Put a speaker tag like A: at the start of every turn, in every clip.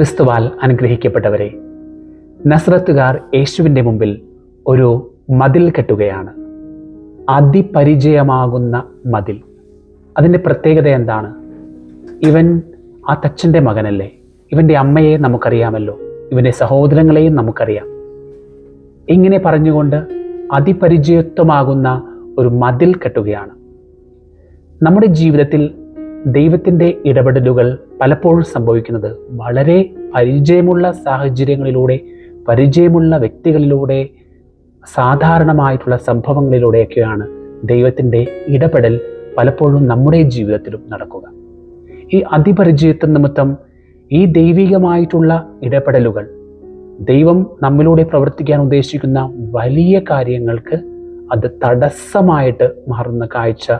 A: ക്രിസ്തുവാൽ അനുഗ്രഹിക്കപ്പെട്ടവരെ നസ്രത്തുകാർ യേശുവിന്റെ മുമ്പിൽ ഒരു മതിൽ കെട്ടുകയാണ്. അതിപരിചയമാകുന്ന മതിൽ. അതിന്റെ പ്രത്യേകത എന്താണ്? ഇവൻ ആ തച്ചന്റെ മകനല്ലേ? ഇവന്റെ അമ്മയെ നമുക്കറിയാമല്ലോ. ഇവന്റെ സഹോദരങ്ങളെയും നമുക്കറിയാം. ഇങ്ങനെ പറഞ്ഞുകൊണ്ട് അതിപരിചയത്വമാകുന്ന ഒരു മതിൽ കെട്ടുകയാണ്. നമ്മുടെ ജീവിതത്തിൽ ദൈവത്തിന്റെ ഇടപെടലുകൾ പലപ്പോഴും സംഭവിക്കുന്നത് വളരെ പരിചയമുള്ള സാഹചര്യങ്ങളിലൂടെ പരിചയമുള്ള വ്യക്തികളിലൂടെ സാധാരണമായിട്ടുള്ള സംഭവങ്ങളിലൂടെയൊക്കെയാണ് ദൈവത്തിന്റെ ഇടപെടൽ പലപ്പോഴും നമ്മുടെ ജീവിതത്തിലും നടക്കുക. ഈ അതിപരിചയത്വ നിമിത്തം ഈ ദൈവികമായിട്ടുള്ള ഇടപെടലുകൾ ദൈവം നമ്മിലൂടെ പ്രവർത്തിക്കാൻ ഉദ്ദേശിക്കുന്ന വലിയ കാര്യങ്ങൾക്ക് അത് തടസ്സമായിട്ട് മാറുന്ന കാഴ്ച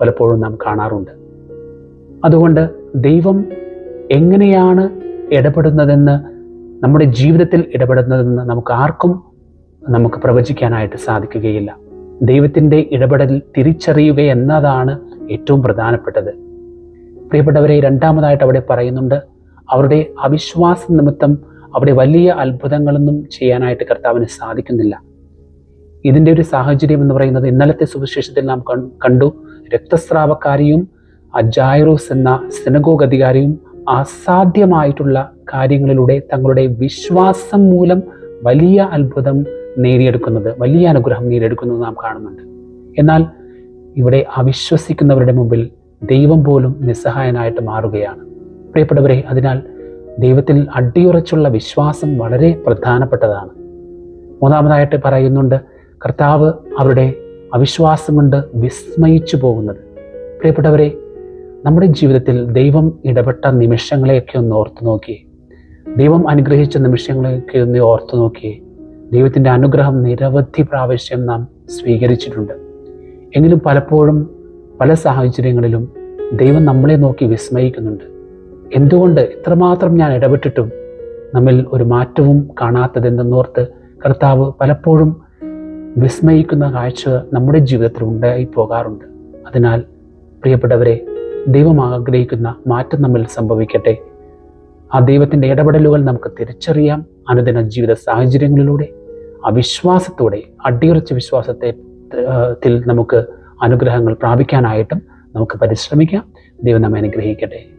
A: പലപ്പോഴും നാം കാണാറുണ്ട്. അതുകൊണ്ട് ദൈവം എങ്ങനെയാണ് ഇടപെടുന്നതെന്ന് നമ്മുടെ ജീവിതത്തിൽ ഇടപെടുന്നതെന്ന് നമുക്ക് ആർക്കും നമുക്ക് പ്രവചിക്കാനായിട്ട് സാധിക്കുകയില്ല. ദൈവത്തിന്റെ ഇടപെടൽ തിരിച്ചറിയുക എന്നതാണ് ഏറ്റവും പ്രധാനപ്പെട്ടത്. പ്രിയപ്പെട്ടവരെ രണ്ടാമതായിട്ട് അവിടെ പറയുന്നുണ്ട് അവരുടെ അവിശ്വാസ നിമിത്തം അവിടെ വലിയ അത്ഭുതങ്ങളൊന്നും ചെയ്യാനായിട്ട് കർത്താവിന് സാധിക്കുന്നില്ല. ഇതിന്റെ ഒരു സാഹചര്യം എന്ന് പറയുന്നത് ഇന്നലത്തെ സുവിശേഷത്തിൽ നാം കണ്ടു. രക്തസ്രാവക്കാരിയും അജായറോസ് എന്ന സിനഗോഗ് അധികാരിയും അസാധ്യമായിട്ടുള്ള കാര്യങ്ങളിലൂടെ തങ്ങളുടെ വിശ്വാസം മൂലം വലിയ അത്ഭുതം നേടിയെടുക്കുന്നത് വലിയ അനുഗ്രഹം നേടിയെടുക്കുന്നത് നാം കാണുന്നുണ്ട്. എന്നാൽ ഇവിടെ അവിശ്വസിക്കുന്നവരുടെ മുമ്പിൽ ദൈവം പോലും നിസ്സഹായനായിട്ട് മാറുകയാണ്. പ്രിയപ്പെട്ടവരെ അതിനാൽ ദൈവത്തിൽ അടിയുറച്ചുള്ള വിശ്വാസം വളരെ പ്രധാനപ്പെട്ടതാണ്. മൂന്നാമതായിട്ട് പറയുന്നുണ്ട് കർത്താവ് അവരുടെ അവിശ്വാസം കൊണ്ട് വിസ്മയിച്ചു പോകുന്നത്. പ്രിയപ്പെട്ടവരെ നമ്മുടെ ജീവിതത്തിൽ ദൈവം ഇടപെട്ട നിമിഷങ്ങളെയൊക്കെ ഒന്ന് ഓർത്തു നോക്കി. ദൈവം അനുഗ്രഹിച്ച നിമിഷങ്ങളെയൊക്കെ ഒന്ന് ഓർത്തു നോക്കി. ദൈവത്തിന്റെ അനുഗ്രഹം നിരവധി പ്രാവശ്യം നാം സ്വീകരിച്ചിട്ടുണ്ട്. എങ്കിലും പലപ്പോഴും പല സാഹചര്യങ്ങളിലും ദൈവം നമ്മളെ നോക്കി വിസ്മയിക്കുന്നുണ്ട്. എന്തുകൊണ്ട് ഇത്രമാത്രം ഞാൻ ഇടപെട്ടിട്ടും നമ്മിൽ ഒരു മാറ്റവും കാണാത്തതെന്നോർത്ത് കർത്താവ് പലപ്പോഴും വിസ്മയിക്കുന്ന കാഴ്ച നമ്മുടെ ജീവിതത്തിൽ ഉണ്ടായി പോകാറുണ്ട്. അതിനാൽ പ്രിയപ്പെട്ടവരെ ദൈവം ആഗ്രഹിക്കുന്ന മാറ്റം നമ്മിൽ സംഭവിക്കട്ടെ. ആ ദൈവത്തിന്റെ ഇടപെടലുകൾ നമുക്ക് തിരിച്ചറിയാം. അനുദിന ജീവിത സാഹചര്യങ്ങളിലൂടെ ആ വിശ്വാസത്തോടെ അടിയുറച്ച വിശ്വാസത്തെ നമുക്ക് അനുഗ്രഹങ്ങൾ പ്രാപിക്കാനായിട്ടും നമുക്ക് പരിശ്രമിക്കാം. ദൈവം നമ്മെ അനുഗ്രഹിക്കട്ടെ.